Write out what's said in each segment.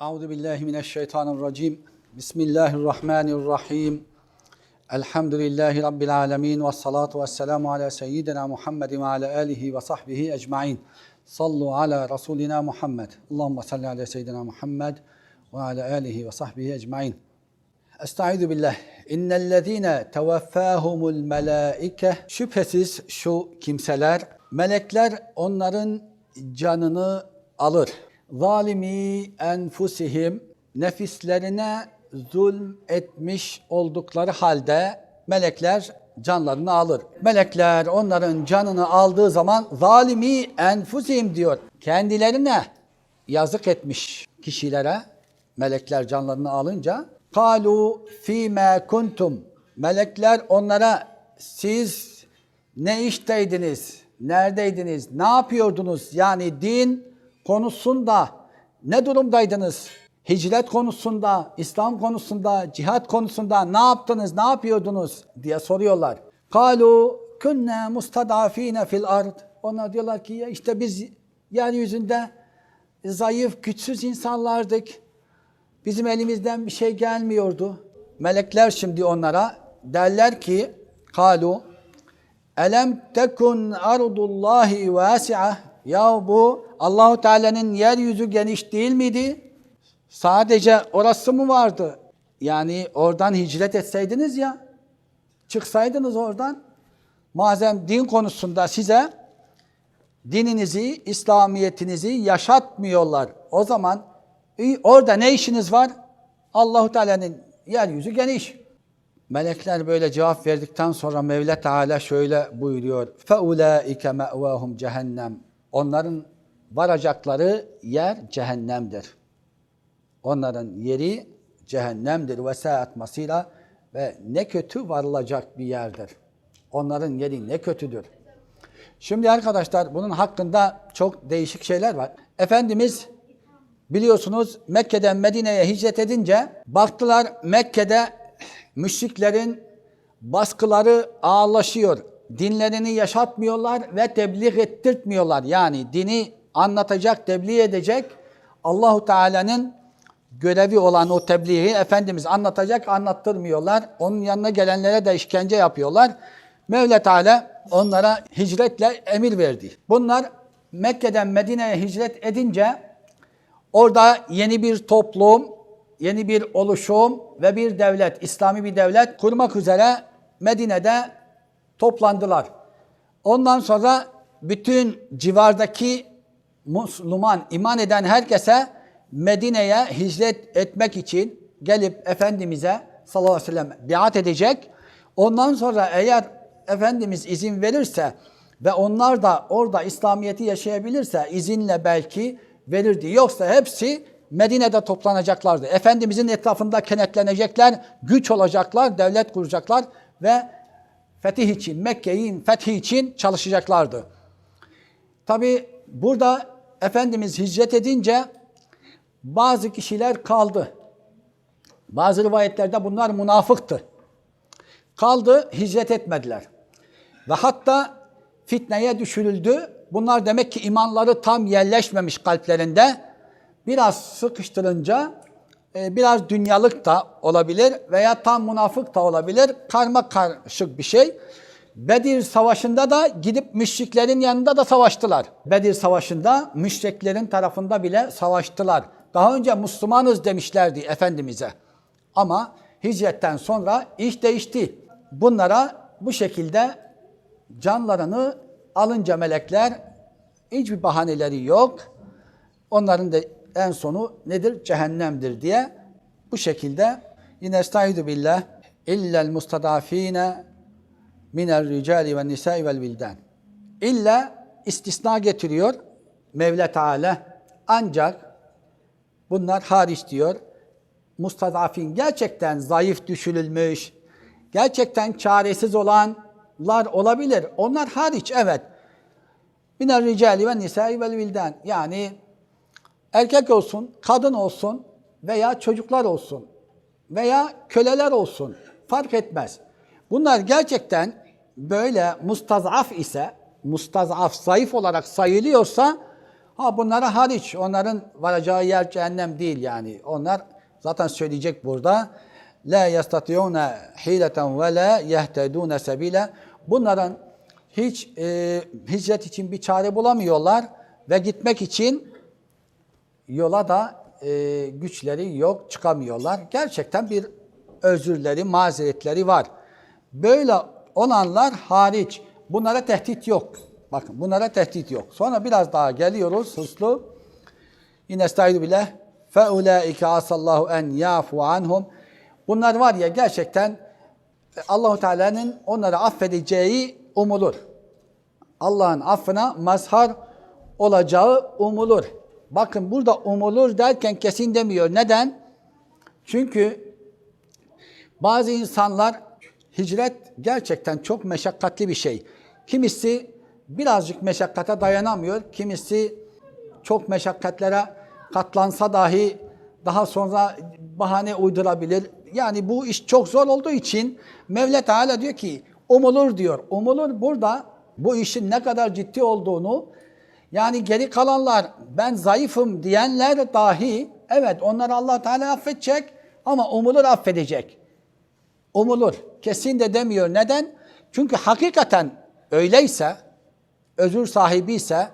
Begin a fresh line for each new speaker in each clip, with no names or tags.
Euzu billahi mineşşeytanirracim. Bismillahirrahmanirrahim. Elhamdülillahi rabbil alamin ve salatu vesselamu ala seyyidina Muhammed ve ala alihi ve sahbihi ecmaîn. Sallu ala rasulina Muhammed. Allahumme salli ala seyyidina Muhammed ve ala alihi ve sahbihi ecmaîn. Estaizu billah. İnnellezîne tevaffâhumul melâike. Şüphesiz şu kimseler, melekler onların canını alır. Zalimi enfusihim nefislerine zulm etmiş oldukları halde melekler canlarını alır. Melekler onların canını aldığı zaman zalimi enfusihim diyor. Kendilerine yazık etmiş kişilere melekler canlarını alınca kalu fîmâ kuntum melekler onlara siz ne işteydiniz, neredeydiniz, ne yapıyordunuz? Yani din konusunda ne durumdaydınız? Hicret konusunda, İslam konusunda, cihat konusunda ne yaptınız, ne yapıyordunuz diye soruyorlar. Kalu kunna mustadafine fil ard. Onlar diyorlar ki işte biz yeryüzünde zayıf, güçsüz insanlardık. Bizim elimizden bir şey gelmiyordu. Melekler şimdi onlara derler ki kalu Elem tekun ardullahi vasi'a ya bu Allahu Teala'nın yeryüzü geniş değil miydi? Sadece orası mı vardı? Yani oradan hicret etseydiniz ya, çıksaydınız oradan. Madem din konusunda size dininizi, İslamiyetinizi yaşatmıyorlar. O zaman e, orada ne işiniz var? Allahu Teala'nın yeryüzü geniş. Melekler böyle cevap verdikten sonra Mevla Teala şöyle buyuruyor. فَاُولَٰئِكَ مَأْوَاهُمْ cehennem. Onların varacakları yer cehennemdir. Onların yeri cehennemdir ve saat masira ve ne kötü varılacak bir yerdir. Onların yeri ne kötüdür. Şimdi arkadaşlar bunun hakkında çok değişik şeyler var. Efendimiz biliyorsunuz Mekke'den Medine'ye hicret edince baktılar Mekke'de müşriklerin baskıları ağırlaşıyor. Dinlerini yaşatmıyorlar ve tebliğ ettirtmiyorlar. Yani dini anlatacak, tebliğ edecek Allahu Teala'nın görevi olan o tebliği Efendimiz anlatacak, anlattırmıyorlar. Onun yanına gelenlere de işkence yapıyorlar. Mevla Teala onlara hicretle emir verdi. Bunlar Mekke'den Medine'ye hicret edince orada yeni bir toplum, yeni bir oluşum ve bir devlet, İslami bir devlet kurmak üzere Medine'de toplandılar. Ondan sonra bütün civardaki Müslüman, iman eden herkese Medine'ye hicret etmek için gelip Efendimiz'e sallallahu aleyhi ve sellem biat edecek. Ondan sonra eğer Efendimiz izin verirse ve onlar da orada İslamiyet'i yaşayabilirse izinle belki verirdi. Yoksa hepsi Medine'de toplanacaklardı. Efendimizin etrafında kenetlenecekler, güç olacaklar, devlet kuracaklar ve fetih için, Mekke'nin fethi için çalışacaklardı. Tabi burada Efendimiz hicret edince bazı kişiler kaldı. Bazı rivayetlerde bunlar münafıktı. Kaldı, hicret etmediler. Ve hatta fitneye düşürüldü. Bunlar demek ki imanları tam yerleşmemiş kalplerinde. Biraz sıkıştırınca biraz dünyalık da olabilir veya tam münafık da olabilir. Karma karışık bir şey. Bedir Savaşı'nda da gidip müşriklerin yanında da savaştılar. Bedir Savaşı'nda müşriklerin tarafında bile savaştılar. Daha önce Müslümanız demişlerdi Efendimiz'e. Ama hicretten sonra iş değişti. Bunlara bu şekilde canlarını alınca melekler hiçbir bahaneleri yok. Onların da en sonu nedir? Cehennemdir diye bu şekilde yine estaizu billah illel mustadafine minel ricali ve nisai vel vildan. İlla istisna getiriyor Mevla Teala. Ancak bunlar hariç diyor. Mustadafin gerçekten zayıf düşürülmüş, gerçekten çaresiz olanlar olabilir. Onlar hariç evet. Minel ricali ve nisai vel vildan. Yani erkek olsun, kadın olsun veya çocuklar olsun veya köleler olsun fark etmez. Bunlar gerçekten böyle mustazaf ise, mustazaf, zayıf olarak sayılıyorsa Ha bunlara hariç. Onların varacağı yer cehennem değil yani. Onlar zaten söyleyecek burada. La yastatiyuna hileten ve la yehtedune sebile. Bunların hiç e, hicret için bir çare bulamıyorlar ve gitmek için yola da e, güçleri yok, çıkamıyorlar. Gerçekten bir özürleri, mazeretleri var. Böyle olanlar hariç bunlara tehdit yok. Bakın bunlara tehdit yok. Sonra biraz daha geliyoruz hızlı. Yine estaizu bile fe ulaike asallahu en yafu anhum. Bunlar var ya gerçekten Allahu Teala'nın onları affedeceği umulur. Allah'ın affına mazhar olacağı umulur. Bakın burada umulur derken kesin demiyor. Neden? Çünkü bazı insanlar hicret gerçekten çok meşakkatli bir şey. Kimisi birazcık meşakkate dayanamıyor. Kimisi çok meşakkatlere katlansa dahi daha sonra bahane uydurabilir. Yani bu iş çok zor olduğu için Mevla Teala diyor ki umulur diyor. Umulur burada bu işin ne kadar ciddi olduğunu yani geri kalanlar ben zayıfım diyenler dahi evet onları Allah Teala affedecek ama umulur affedecek. Umulur. Kesin de demiyor. Neden? Çünkü hakikaten öyleyse, özür sahibi ise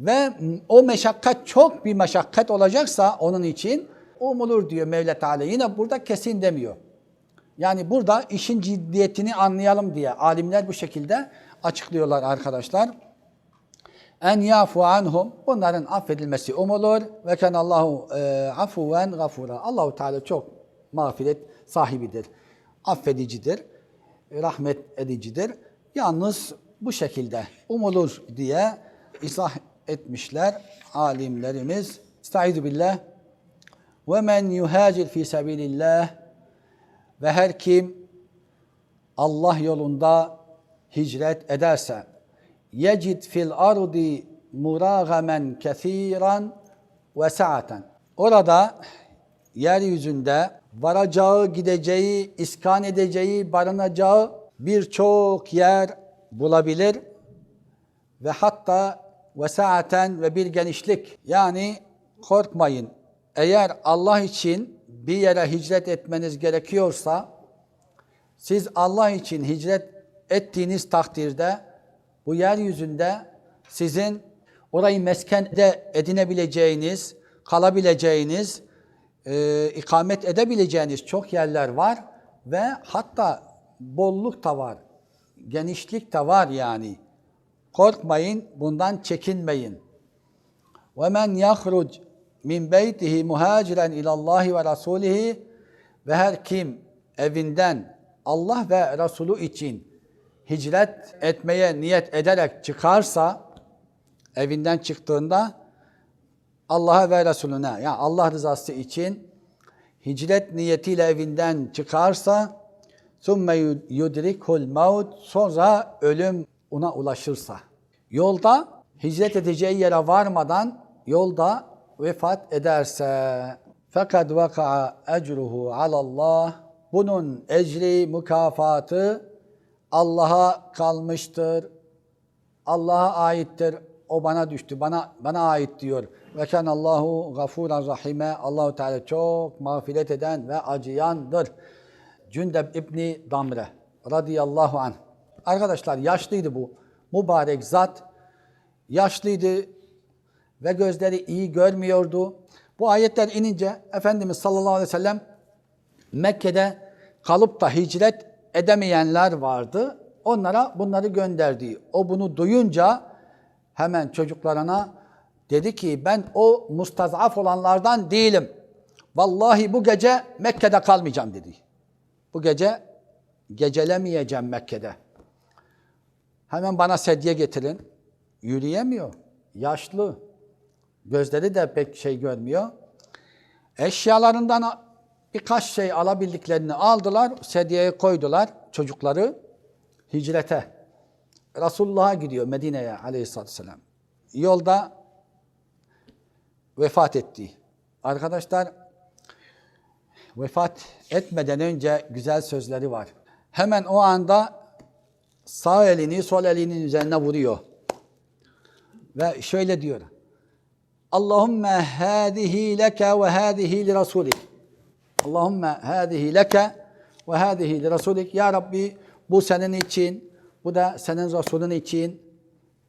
ve o meşakkat çok bir meşakkat olacaksa onun için umulur diyor Mevla Teala. Yine burada kesin demiyor. Yani burada işin ciddiyetini anlayalım diye alimler bu şekilde açıklıyorlar arkadaşlar. En yafu anhum bunların affedilmesi umulur ve ken Allahu e, afuven gafura. Allahu Teala çok mağfiret sahibidir. Affedicidir, rahmet edicidir. Yalnız bu şekilde umulur diye izah etmişler alimlerimiz. Estaizu billah. Ve men yuhacir fi sabilillah ve her kim Allah yolunda hicret ederse yecid fil ardi muragamen kesiran ve sa'aten. Orada yeryüzünde varacağı, gideceği, iskan edeceği, barınacağı birçok yer bulabilir ve hatta vesaaten ve bir genişlik. Yani korkmayın. Eğer Allah için bir yere hicret etmeniz gerekiyorsa siz Allah için hicret ettiğiniz takdirde bu yeryüzünde sizin orayı meskende edinebileceğiniz, kalabileceğiniz, e, ikamet edebileceğiniz çok yerler var ve hatta bolluk da var, genişlik de var yani. Korkmayın, bundan çekinmeyin. Men yahruc min beytihi muhaciren ilallahi ve rasulihi ve her kim evinden Allah ve Resulü için hicret etmeye niyet ederek çıkarsa evinden çıktığında Allah'a ve Resulüne yani Allah rızası için hicret niyetiyle evinden çıkarsa ثُمَّ يُدْرِكُ الْمَوْتِ Sonra ölüm ona ulaşırsa. Yolda hicret edeceği yere varmadan yolda vefat ederse fakat vaka ecruhu alallah bunun ecri mükafatı Allah'a kalmıştır. Allah'a aittir. O bana düştü. Bana bana ait diyor. Ve kan Allahu gafuran rahime. Allahu Teala çok mağfiret eden ve acıyandır. Cündeb İbni Damre radıyallahu anh. Arkadaşlar yaşlıydı bu mübarek zat. Yaşlıydı ve gözleri iyi görmüyordu. Bu ayetler inince Efendimiz sallallahu aleyhi ve sellem Mekke'de kalıp da hicret edemeyenler vardı. Onlara bunları gönderdi. O bunu duyunca hemen çocuklarına dedi ki ben o mustazaf olanlardan değilim. Vallahi bu gece Mekke'de kalmayacağım dedi. Bu gece gecelemeyeceğim Mekke'de. Hemen bana sedye getirin. Yürüyemiyor. Yaşlı. Gözleri de pek şey görmüyor. Eşyalarından birkaç şey alabildiklerini aldılar, sedyeye koydular çocukları hicrete. Resulullah'a gidiyor Medine'ye aleyhissalatü vesselam. Yolda vefat etti. Arkadaşlar vefat etmeden önce güzel sözleri var. Hemen o anda sağ elini sol elinin üzerine vuruyor. Ve şöyle diyor. Allahümme hâzihi leke ve hâzihi li rasulik. Allahümme hâzihi leke ve hâzihi li rasulik. Ya Rabbi bu senin için, bu da senin Resulün için.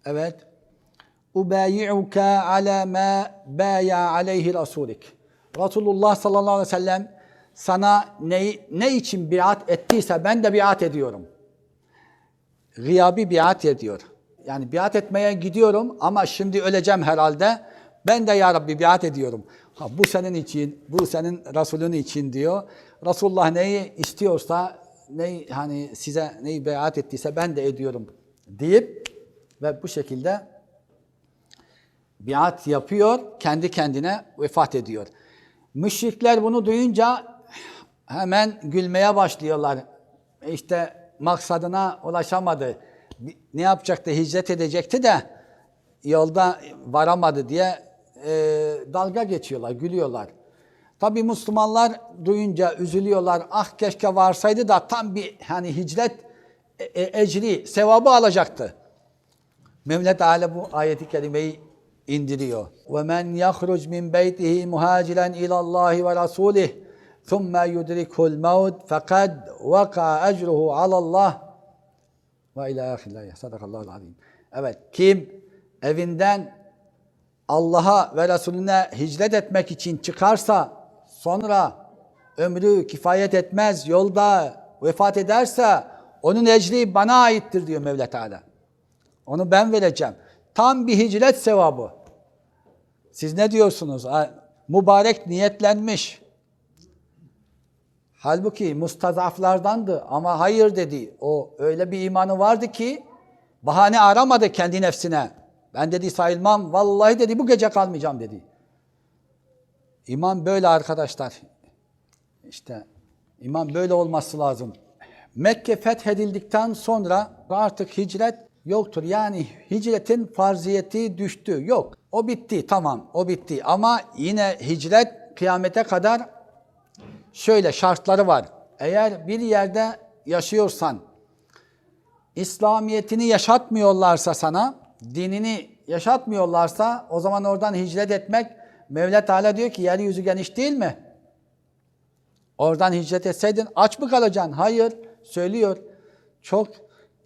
Evet. Ubayi'uke ala ma baya aleyhi rasulik. Resulullah sallallahu aleyhi ve sellem sana ne, ne için biat ettiyse ben de biat ediyorum. Gıyabi biat ediyor. Yani biat etmeye gidiyorum ama şimdi öleceğim herhalde. Ben de ya Rabbi biat ediyorum. Ha, bu senin için, bu senin Resulün için diyor. Resulullah neyi istiyorsa, neyi hani size neyi biat ettiyse ben de ediyorum deyip ve bu şekilde biat yapıyor, kendi kendine vefat ediyor. Müşrikler bunu duyunca hemen gülmeye başlıyorlar. İşte maksadına ulaşamadı. Ne yapacaktı? Hicret edecekti de yolda varamadı diye e, dalga geçiyorlar, gülüyorlar. Tabi Müslümanlar duyunca üzülüyorlar. Ah keşke varsaydı da tam bir hani hicret e, e, ecri, sevabı alacaktı. Mevla Teala bu ayeti kerimeyi indiriyor. وَمَنْ يَخْرُجْ مِنْ بَيْتِهِ مُهَاجِرًا إِلَى اللّٰهِ وَرَسُولِهِ ثُمَّ يُدْرِكُهُ الْمَوْتِ فَقَدْ وَقَعَ أَجْرُهُ عَلَى اللّٰهِ وَاِلَى آخِرِ الْآيَةِ Sadakallahu azim. Evet, kim evinden Allah'a ve Resulüne hicret etmek için çıkarsa, sonra ömrü kifayet etmez, yolda vefat ederse, onun ecri bana aittir diyor Mevla Teala. Onu ben vereceğim. Tam bir hicret sevabı. Siz ne diyorsunuz? Mübarek niyetlenmiş. Halbuki mustazaflardandı ama hayır dedi. O öyle bir imanı vardı ki bahane aramadı kendi nefsine. Ben dedi sayılmam. Vallahi dedi bu gece kalmayacağım dedi. İman böyle arkadaşlar. İşte iman böyle olması lazım. Mekke fethedildikten sonra artık hicret yoktur. Yani hicretin farziyeti düştü. Yok. O bitti. Tamam. O bitti. Ama yine hicret kıyamete kadar şöyle şartları var. Eğer bir yerde yaşıyorsan, İslamiyetini yaşatmıyorlarsa sana, dinini yaşatmıyorlarsa o zaman oradan hicret etmek Mevla Teala diyor ki yeryüzü geniş değil mi? Oradan hicret etseydin aç mı kalacaksın? Hayır. Söylüyor. Çok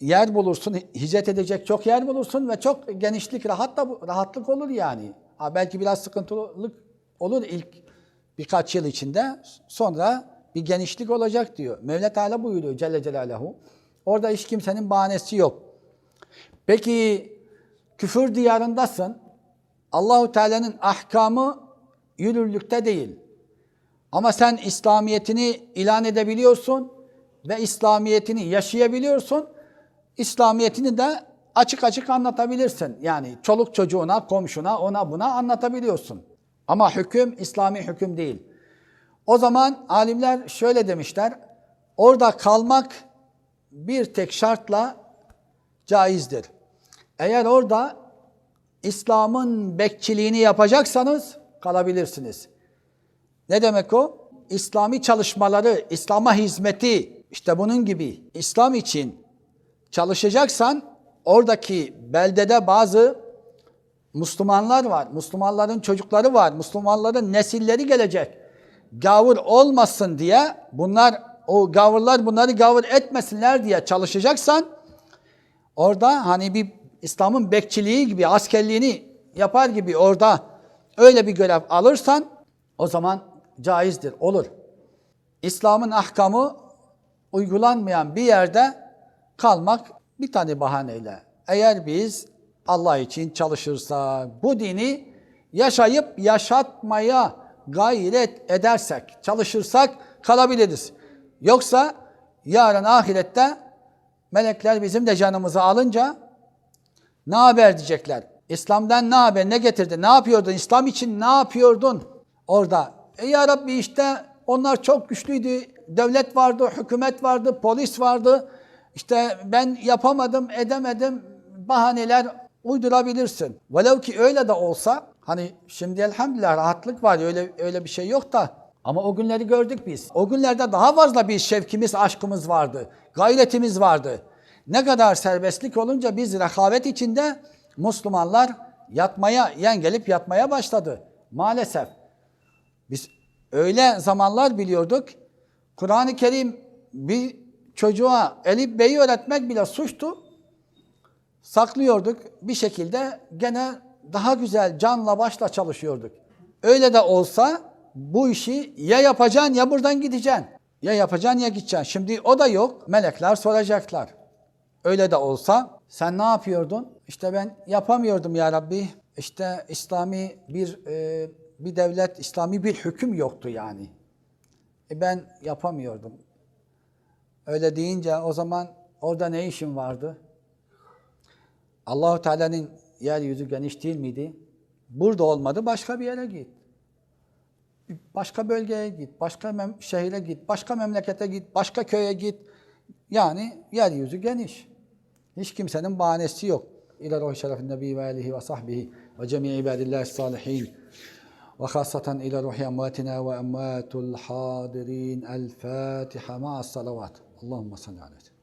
yer bulursun, hicret edecek çok yer bulursun ve çok genişlik, rahat da, rahatlık olur yani. Ha, belki biraz sıkıntılık olur ilk birkaç yıl içinde. Sonra bir genişlik olacak diyor. Mevla Teala buyuruyor Celle Celaluhu. Orada hiç kimsenin bahanesi yok. Peki küfür diyarındasın. Allahu Teala'nın ahkamı yürürlükte değil. Ama sen İslamiyetini ilan edebiliyorsun ve İslamiyetini yaşayabiliyorsun. İslamiyetini de açık açık anlatabilirsin. Yani çoluk çocuğuna, komşuna, ona buna anlatabiliyorsun. Ama hüküm İslami hüküm değil. O zaman alimler şöyle demişler. Orada kalmak bir tek şartla caizdir. Eğer orada İslam'ın bekçiliğini yapacaksanız kalabilirsiniz. Ne demek o? İslami çalışmaları, İslam'a hizmeti, işte bunun gibi İslam için çalışacaksan oradaki beldede bazı Müslümanlar var, Müslümanların çocukları var, Müslümanların nesilleri gelecek. Gavur olmasın diye bunlar, o gavurlar bunları gavur etmesinler diye çalışacaksan orada hani bir İslam'ın bekçiliği gibi, askerliğini yapar gibi orada öyle bir görev alırsan o zaman caizdir, olur. İslam'ın ahkamı uygulanmayan bir yerde kalmak bir tane bahaneyle. Eğer biz Allah için çalışırsak, bu dini yaşayıp yaşatmaya gayret edersek, çalışırsak kalabiliriz. Yoksa yarın ahirette melekler bizim de canımızı alınca ne haber diyecekler. İslam'dan ne haber, ne getirdi, ne yapıyordun, İslam için ne yapıyordun? Orada, e ya Rabbi işte onlar çok güçlüydü, devlet vardı, hükümet vardı, polis vardı. İşte ben yapamadım, edemedim, bahaneler uydurabilirsin. Velev ki öyle de olsa, hani şimdi elhamdülillah rahatlık var, öyle öyle bir şey yok da. Ama o günleri gördük biz. O günlerde daha fazla bir şevkimiz, aşkımız vardı, gayretimiz vardı. Ne kadar serbestlik olunca biz rehavet içinde Müslümanlar yatmaya, yen gelip yatmaya başladı. Maalesef. Biz öyle zamanlar biliyorduk. Kur'an-ı Kerim bir çocuğa elif beyi öğretmek bile suçtu. Saklıyorduk. Bir şekilde gene daha güzel canla başla çalışıyorduk. Öyle de olsa bu işi ya yapacaksın ya buradan gideceksin. Ya yapacaksın ya gideceksin. Şimdi o da yok. Melekler soracaklar. Öyle de olsa sen ne yapıyordun? İşte ben yapamıyordum ya Rabbi. İşte İslami bir e, bir devlet, İslami bir hüküm yoktu yani. E ben yapamıyordum. Öyle deyince o zaman orada ne işin vardı? Allahu Teala'nın yeryüzü geniş değil miydi? Burada olmadı başka bir yere git. Başka bölgeye git, başka şehire git, başka memlekete git, başka köye git. Yani yeryüzü geniş. Hiç kimsenin bahanesi yok. İlâ ruhi şerefin nebi ve alihi ve sahbihi ve cemii ibadillahi salihin. Ve khasatan ila ruhi emvatina ve emvatul hadirin. El Fatiha ma'as salavat. Allahümme salli aleyhi.